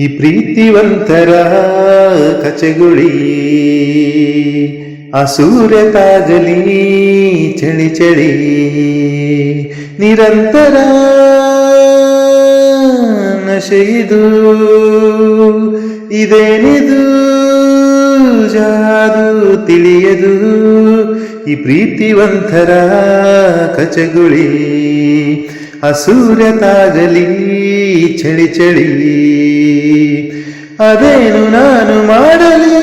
ಈ ಪ್ರೀತಿವಂತರ ಕಚಗುಳಿ ಅಸೂರತಾಗಲಿ ಚಳಿ ಚಳಿ. ನಿರಂತರ ನಶೆಯಿದು ಇದೇನಿದು? ಜಾದು ತಿಳಿಯದು? ಈ ಪ್ರೀತಿವಂತರ ಕಚಗುಳಿ ಅಸೂರ್ಯತಾಗಲಿ ಚಳಿ ಚಳಿ. ಅದೇನು ನಾನು ಮಾಡಲಿ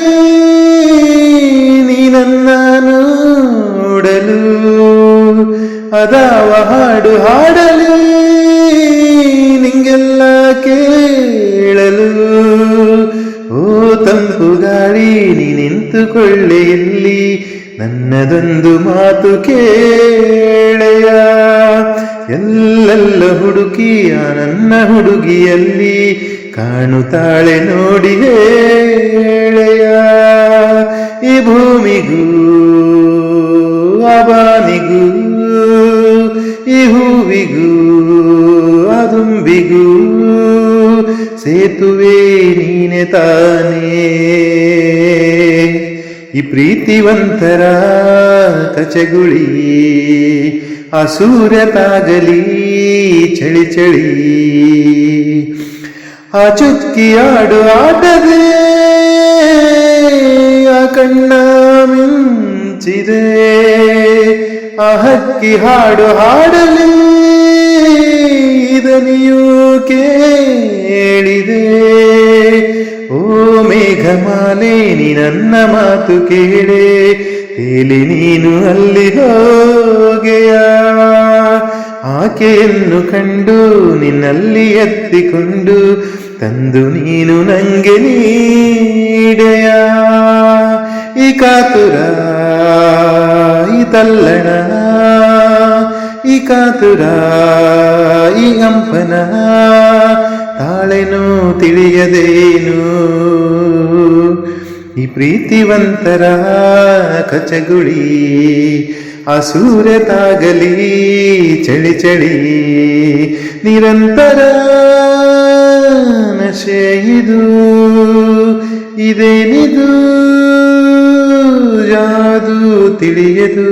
ನೀ ನನ್ನ ನೋಡಲು. ಅದಾವ ಹಾಡು ಹಾಡಲಿ, ನಿಂಗೆಲ್ಲ ಕೇಳಲು. ಓ ತಂದು ಗಾಳಿ, ನೀ ನಿಂತುಕೊಳ್ಳೆ ಇಲ್ಲಿ ನನ್ನದೊಂದು ಮಾತು ಕೇಳೆಯ. ಎಲ್ಲೆಲ್ಲ ಹುಡುಕಿಯ ನನ್ನ ಹುಡುಗಿಯಲ್ಲಿ ಕಾಣುತ್ತಾಳೆ ನೋಡಿ ಹೇಳೆಯ. ಈ ಭೂಮಿಗೂ ಅವನಿಗೂ ಈ ಹೂವಿಗೂ, ಅದುಂಬಿಗೂ ಸೇತುವೆ ನೀನೆ ತಾನೇ. ಈ ಪ್ರೀತಿವಂತರ ಕಚಗುಳಿ ಅಸೂರ್ಯತಾಗಲಿ ಚಳಿ ಚಳಿ. ಆ ಚುಕ್ಕಿಯಾಡು ಆಟದೆ ಆ ಕಣ್ಣ ಮಿಂಚಿದೆ. ಆ ಹಕ್ಕಿ ಹಾಡು ಹಾಡಲಿ ಇದನಿಯೂ ಕೇಳಿದೆ. ಓ ಮೇಘಮಾಲೆ, ನೀ ನನ್ನ ಮಾತು ಕೇಳೆ. ತೇಲಿ ನೀನು ಅಲ್ಲಿ ಹೋಗೆಯ. ಆಕೆಯನ್ನು ಕಂಡು ನಿನ್ನಲ್ಲಿ ಎತ್ತಿಕೊಂಡು ತಂದು ನೀನು ನಂಗೆ ನೀಡೆಯ. ಈ ಕಾತುರ, ಈ ತಲ್ಲಣ, ಈ ಕಾತುರ, ಈ ಅಂಪನ ತಾಳೆನೋ ತಿಳಿಯದೇನು? ಈ ಪ್ರೀತಿವಂತರ ಕಚಗುಳಿ ಅಸೂರ್ಯತಾಗಲಿ ಚಳಿ ಚಳಿ ನಿರಂತರ ನಶೆಯಿದು ಇದೇನಿದು ಯಾದು ತಿಳಿಯದು?